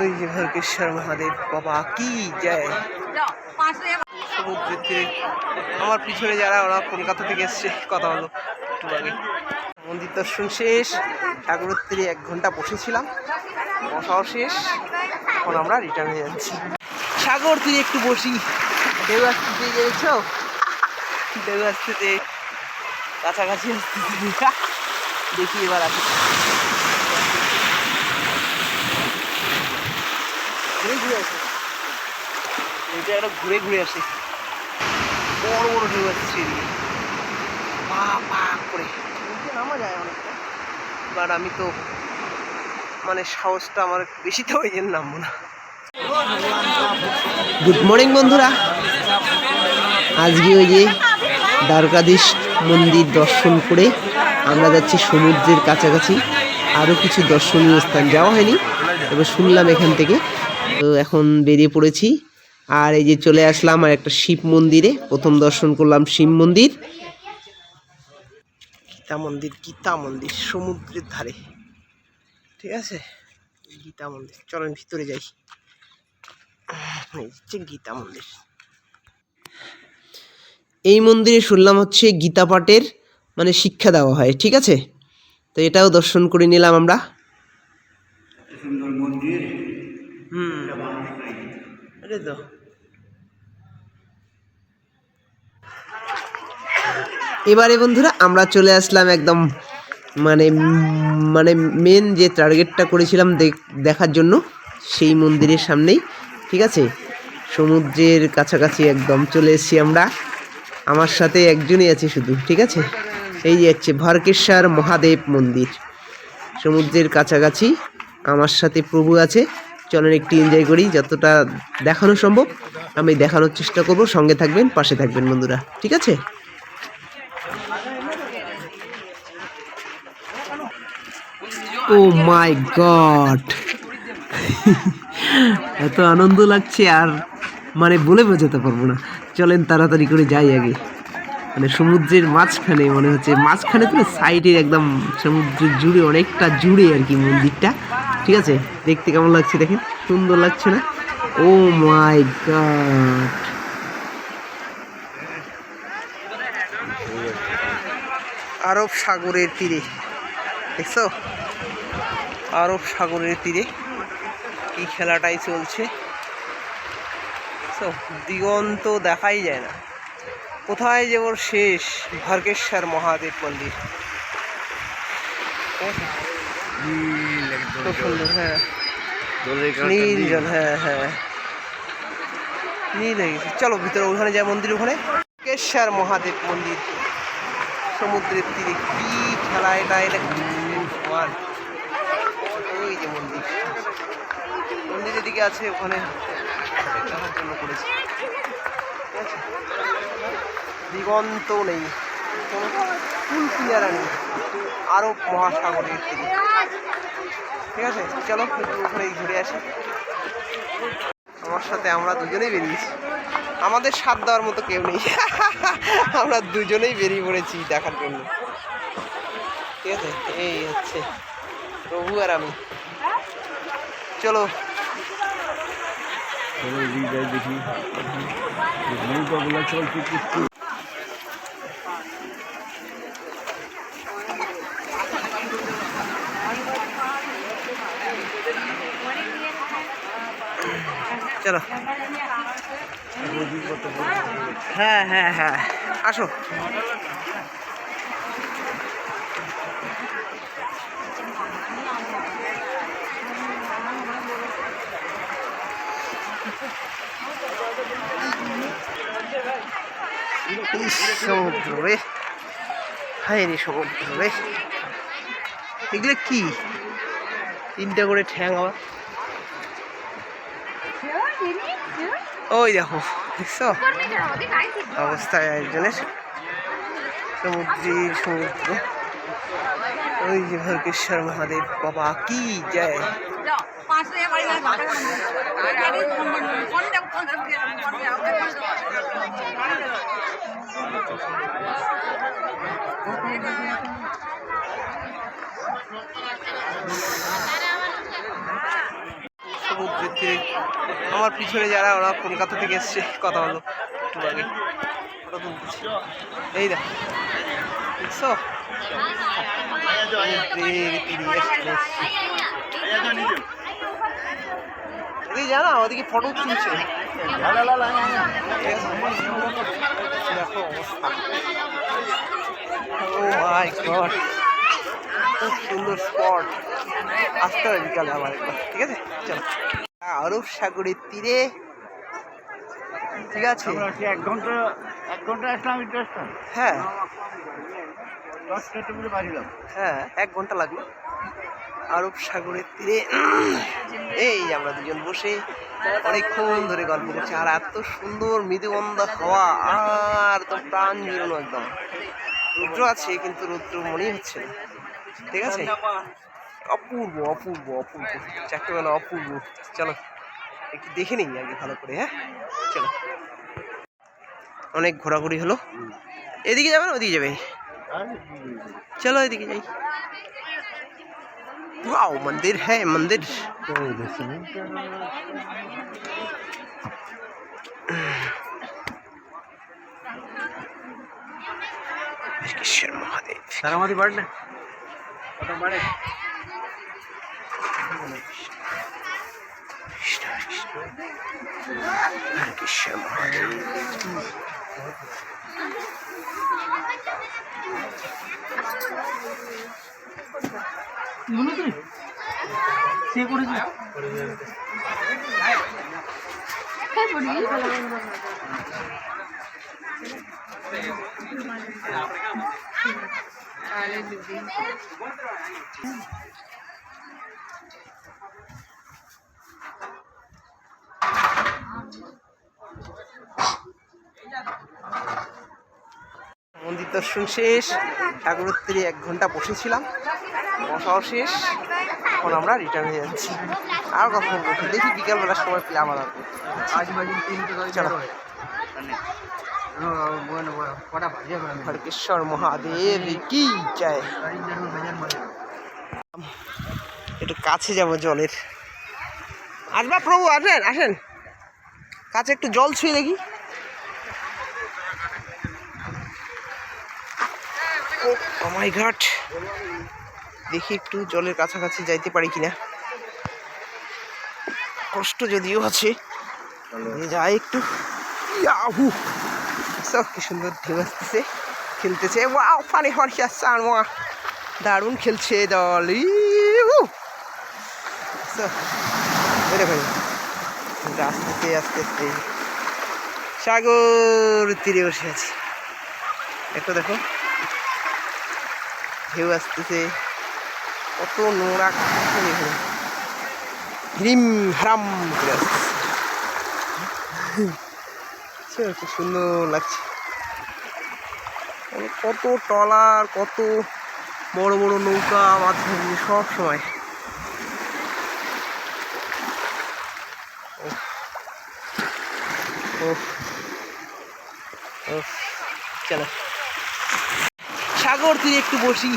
ওই যে ভরকেশ্বর মহাদেব বাবা কি জয় সমুদ্রের আমার পিছনে যারা ওরা কলকাতা থেকে এসছে কথা হলো একটু আগে মন্দির দর্শন শেষ ঠাকুরের এক ঘণ্টা বসেছিলাম বসাও শেষ, এখন আমরা রিটার্ন হয়ে যাচ্ছি। সাগর তীরে একটু বসি ঢেউ আসতে গেছ ঢেউ আসতে কাছাকাছি আসতেছে দেখি এবার আসি। ঘুরে ঘুরে আসে। এই জায়গাটা ঘুরে ঘুরে আসে। বড় বড় ঢেউ আসছে এদিকে। পা পা করে। নিচে নামা যায় অনেকটা। বাট আমি তো মানে সাহসটা আমার বেশি তো ওই জন্য নামবো না। গুড মর্নিং বন্ধুরা। আজকে ওই যে দ্বারকাধীশ মন্দির দর্শন করে আমরা যাচ্ছি সমুদ্রের কাছাকাছি। আরও কিছু দর্শনীয় স্থান যাওয়া হয়নি। তবে শুনলাম এখান থেকে এখন বেরিয়ে পড়েছি। আর এই যে চলে আসলাম আর একটা শিব মন্দিরে। প্রথম দর্শন করলাম শিব মন্দির। গীতা মন্দির গীতা মন্দির, সমুদ্রের ধারে। ঠিক আছে? গীতা মন্দির। চলেন ভিতরে যাই। হচ্ছে গীতা মন্দির। এই মন্দিরে শুনলাম হচ্ছে গীতা পাঠের মানে শিক্ষা দেওয়া হয়। ঠিক আছে? তো এটাও দর্শন করে নিলাম আমরা। এবারে বন্ধুরা, আমরা চলে আসলাম একদম মানে মানে মেন যে টার্গেটটা করেছিলাম দেখ- দেখার জন্য, সেই মন্দিরের সামনেই, ঠিক আছে? সমুদ্রের কাছাকাছি একদম চলে এসেছি আমরা। আমার সাথে একজনই আছে শুধু, ঠিক আছে? এই যে হচ্ছে ভরকেশ্বর মহাদেব মন্দির। সমুদ্রের কাছাকাছি আমার সাথে প্রভু আছে। চলেন একটু এনজয় করি, যতটা দেখানো সম্ভব। আমি দেখানোর চেষ্টা করব, সঙ্গে থাকবেন, পাশে থাকবেন বন্ধুরা, ঠিক আছে? ও মাই গড এত আনন্দ লাগছে আর মানে বলে বোঝাতে পারব না। চলেন তাড়াতাড়ি করে যাই আগে। মানে সমুদ্রের মাঝখানে, মনে হচ্ছে মাঝখানে তো সাইডে একদম সমুদ্রের জুড়ে, অনেকটা জুড়ে আর কি মন্দিরটা। ঠিক আছে? দেখতে কেমন লাগছে দেখেন? সুন্দর লাগছে না? ও মাই গড। আরব সাগরের তীরে। দেখছ? আরব সাগরের তীরে এই খেলাটাই চলছে? দিগন্ত দেখাই যায় না। কোথায় যে ওর শেষ? ভরকেশ্বর মহাদেব মন্দির। খুব সুন্দর হ্যাঁ। নীল। জল হ্যাঁ হ্যাঁ। নীল হয়ে গেছে। চলো ভিতরে ওখানে যায় মন্দির ওখানে। কেশ্বর মহাদেব মন্দির। সমুদ্রের তীরে কি খেলা এটা এটা ওই যে মন্দির। মন্দিরের দিকে আছে ওখানে। দেখার জন্য করেছে। দিগন্ত নেই। কোনো কুল কিনারা নেই আরব মহাসাগরের ঠিক আছে চলো একটু ওখানে ঘুরে আসি আমার সাথে আমরা দুজনেই বেরিয়েছি আমাদের সাথ দেওয়ার মতো কেউ নেই আমরা দুজনেই বেরিয়ে পড়েছি দেখার জন্য ঠিক আছে এই হচ্ছে প্রভু আর আমি চলো দেখি চলো হ্যাঁ হ্যাঁ হ্যাঁ। আসো। সমুদ্র রে হায় রে সমুদ্র রে এগুলো কি? তিনটা করে ঠ্যাং আবার। ওই দেখো দেখছ? অবস্থায় একজনের সমুদ্রের সমুদ্র। ওই যে ভরকেশ্বর মহাদেব বাবা কি জয়। আমার পিছনে যারা, ওরা কলকাতা থেকে এসছে, কথা হলো একটু আগে। এই দেখ। দেখছ? ফটো দেখো অবস্থা। ও গড খুব সুন্দর স্পট আসতে হবে বিকালে আবার একবার, ঠিক আছে? চলো। আরব সাগরের তীরে। ঠিক আছে? এক ঘণ্টা এক ঘণ্টা আসলাম হ্যাঁ। হ্যাঁ এক ঘণ্টা লাগল। আরব সাগরের তীরে। এই আমরা দুজন বসে অনেকক্ষণ ধরে গল্প করছি। আর এত সুন্দর মৃদুবন্ধ হওয়া আর তো প্রাণ জুড়ানো একদম। রুদ্র আছে কিন্তু রুদ্র মনেই হচ্ছে না। ঠিক আছে? অপূর্ব অপূর্ব অপূর্ব চারটে বেলা অপূর্ব চলো একটু দেখে নিই আগে ভালো করে হ্যাঁ চলো অনেক ঘোরাঘুরি হলো এদিকে যাবে না ওদিকে যাবে चलो এদিকে যাই वाओ मंदिर है मंदिर हरकेश्वर महादेव তারামাদি বাড়লে মনে করি সে করেছে? আরে দিদি মন্দির দর্শন শেষ। ঠাকুরের তীরে এক ঘণ্টা বসেছিলাম। বসাও শেষ। এখন আমরা রিটার্ন হয়ে যাচ্ছি। আর কখন বসে দেখি বিকালবেলার সময় পেলে আমার আসব আজ বাজে তিনটে চলো। হরকেশ্বর মহাদেব কি চায় একটু কাছে যাব জলের। আসবা প্রভু আসেন আসেন। কাছে একটু জল ছুঁয়ে দেখি। ও মাই ঘাট দেখি একটু জলের কাছাকাছি যাইতে পারি কিনা। কষ্ট যদিও আছে। যাই একটু। ইয়াহু! সব কি সুন্দর ঢেউ আসতেছে। খেলতেছে। ওয়াও পানি পানি আসছে আর মা। দারুণ খেলছে দল। দেখুন কিন্তু আস্তে আস্তে আস্তে। সাগর তীরে বসে আছে। দেখো দেখো। ঢেউ আসতেছে। কত নোংরা কাছে এখানে। হিরিম হারাম করে আসতেছে। কি সুন্দর লাগছে। মানে কত ট্রলার, কত বড় বড় নৌকা নিয়ে সব সময়। উফ উফ, চলো। সাগর তুই একটু বসি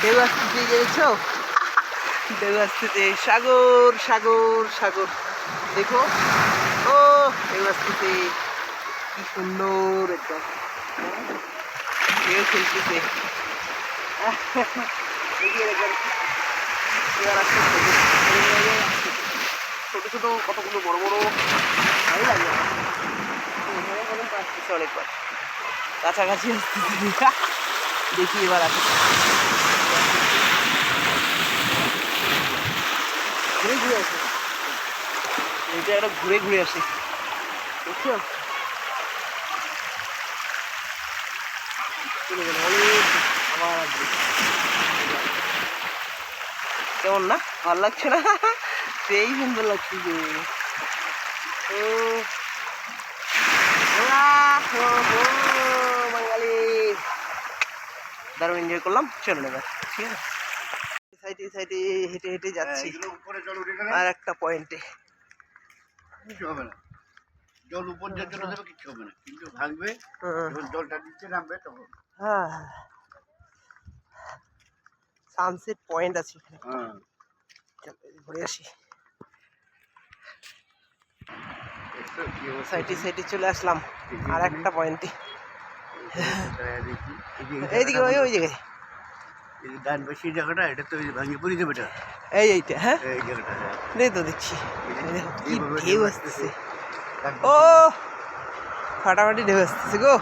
ঢেউ আসতেছে গেছ ঢেউ আসতেছে সাগর সাগর সাগর দেখো ও ঢেউ আসতেছে কি সুন্দর একদম ঢেউ খেলতেছে ছোট ছোট কতগুলো বড় বড় ভালো লাগে অনেকবার কাছাকাছি আসতেছে দেখি এবার আসে ঘুরে ঘুরে আসে। এটা একটা ঘুরে ঘুরে আসে। আবার কেমন না? ভালো লাগছে না? সেই সুন্দর লাগছে যে। ও। ও, দারুণ এনজয় করলাম এবার ঠিক আছে? সাইডে সাইডে হেঁটে হেঁটে যাচ্ছি। এগুলো উপরে জল উঠে গেলে? আর একটা পয়েন্টে হবে না। জল উপর দিয়ে চলে যাবে কিছু হবে না। কিন্তু ভাঙবে হ্যাঁ। জলটা নিচে নামবে তখন। হ্যাঁ। সানসেট পয়েন্ট আছে এখানে। হ্যাঁ। ঘুরে আসি? সাইডে সাইডে চলে আসলাম। আর একটা পয়েন্টে দাঁড়ায় দেখি। এই যে এই ওই জায়গাটা এটা তো ওই ভাঙে পড়ে এটা এই এইটা হ্যাঁ? এই জায়গাটা। তো দেখছি। কি ঢেউ আসতেছে ও, ফাটাফাটি ঢেউ আসতেছে গো।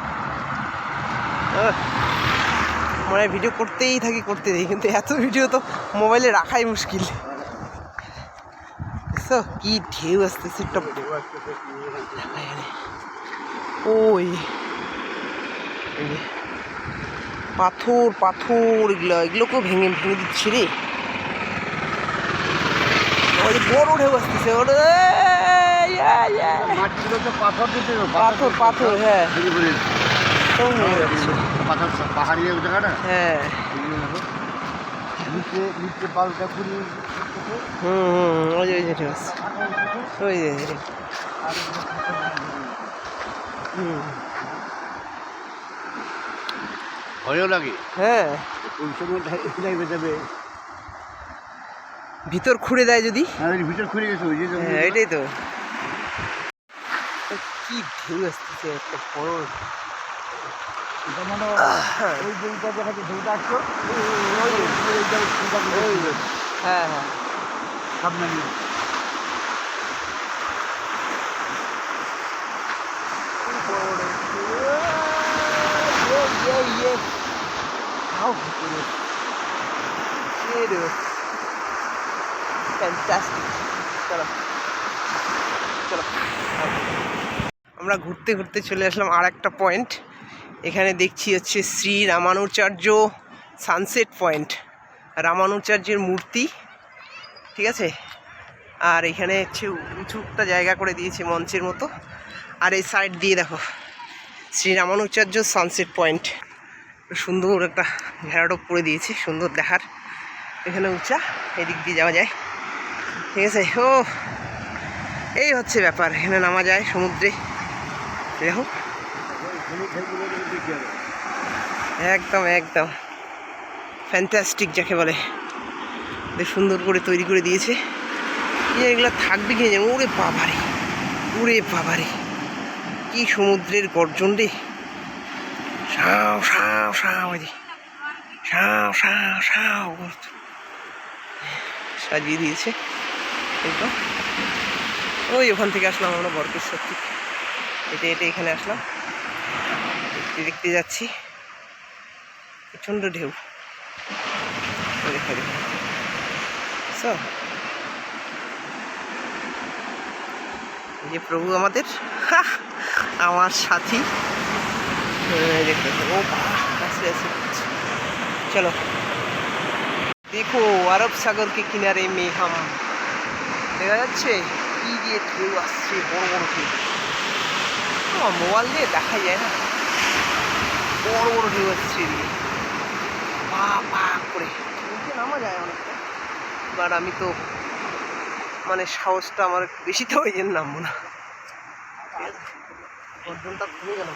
মনে ভিডিও করতেই থাকি, করতে থাকি কিন্তু এত ভিডিও তো মোবাইলে রাখাই মুশকিল। কি ঢেউ আসতেছে? ওই পাথর পাথর, এগুলো, এগুলোকেও ভেঙে ভেঙে দিচ্ছে রে। ওই বড় ঢেউ আসতেছে পাথর পাথর পাথর হ্যাঁ। পাথর হ্যাঁ। হুম হুম ওই যে। হুম। ভয়ও লাগে হ্যাঁ ওই সময় লাগবে যাবে ভিতর খুঁড়ে দেয় যদি ভিতর খুলে গেছে ওই যে হ্যাঁ এটাই তো কি ঢেউ আসতেছে একটা বড় মানে ওই জমিটা দেখাচ্ছে ঢেউটা আসতো হ্যাঁ হ্যাঁ সামনে নিয়ে Fantastic. চলো চলো আমরা ঘুরতে ঘুরতে চলে আসলাম আর একটা পয়েন্ট এখানে দেখছি হচ্ছে শ্রী রামানুচার্য সানসেট পয়েন্ট রামানুচার্যের মূর্তি, ঠিক আছে? আর এখানে হচ্ছে উঁচু একটা জায়গা করে দিয়েছে মঞ্চের মতো। আর এই সাইড দিয়ে দেখো, শ্রী রামানুচার্য সানসেট পয়েন্ট সুন্দর একটা ঘেরাটোপ করে দিয়েছে, সুন্দর দেখার। এখানে উঁচা, এদিক দিয়ে যাওয়া যায়। ঠিক আছে, ও, এই হচ্ছে ব্যাপার, এখানে নামা যায় সমুদ্রে। দেখো একদম একদম। ফ্যান্টাস্টিক যাকে বলে। বেশ সুন্দর করে তৈরি করে দিয়েছে। এগুলো থাকবে কি জানো, ওরে বাবারে ওরে বাবারে। কি সমুদ্রের গর্জন রে। সাও সাও সাও যে। সাও সাও সাও সাজিয়ে দিয়েছে। একদম ওই ওখান থেকে আসলাম আমরা বরকেশ্বর থেকে। হেঁটে হেঁটে এখানে আসলাম। দেখতে দেখতে যাচ্ছি। প্রচণ্ড ঢেউ। দেখো, দেখো। এই যে প্রভু আমাদের। আমার সাথী। এই দেখো, দেখো, ও আস্তে ঘুরছে। চলো দেখো আরব সাগর কে কিনারে মে হাম দেখা যাচ্ছে কি দিয়ে ঢেউ আসছে বড় বড় ঢেউ মোবাইল দিয়ে দেখা যায় না বড় বড় ঢেউ আসছে এদিকে পা পা করে নামা যায় অনেকটা বাট আমি তো মানে সাহসটা আমার একটু বেশি তো ওই জন্য নামবো না গর্জনটা কমে গেল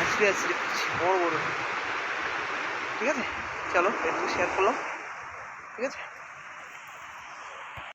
আজকে আজকে বড় বড়। ঠিক আছে? চলো একটু শেয়ার করলাম। ঠিক আছে?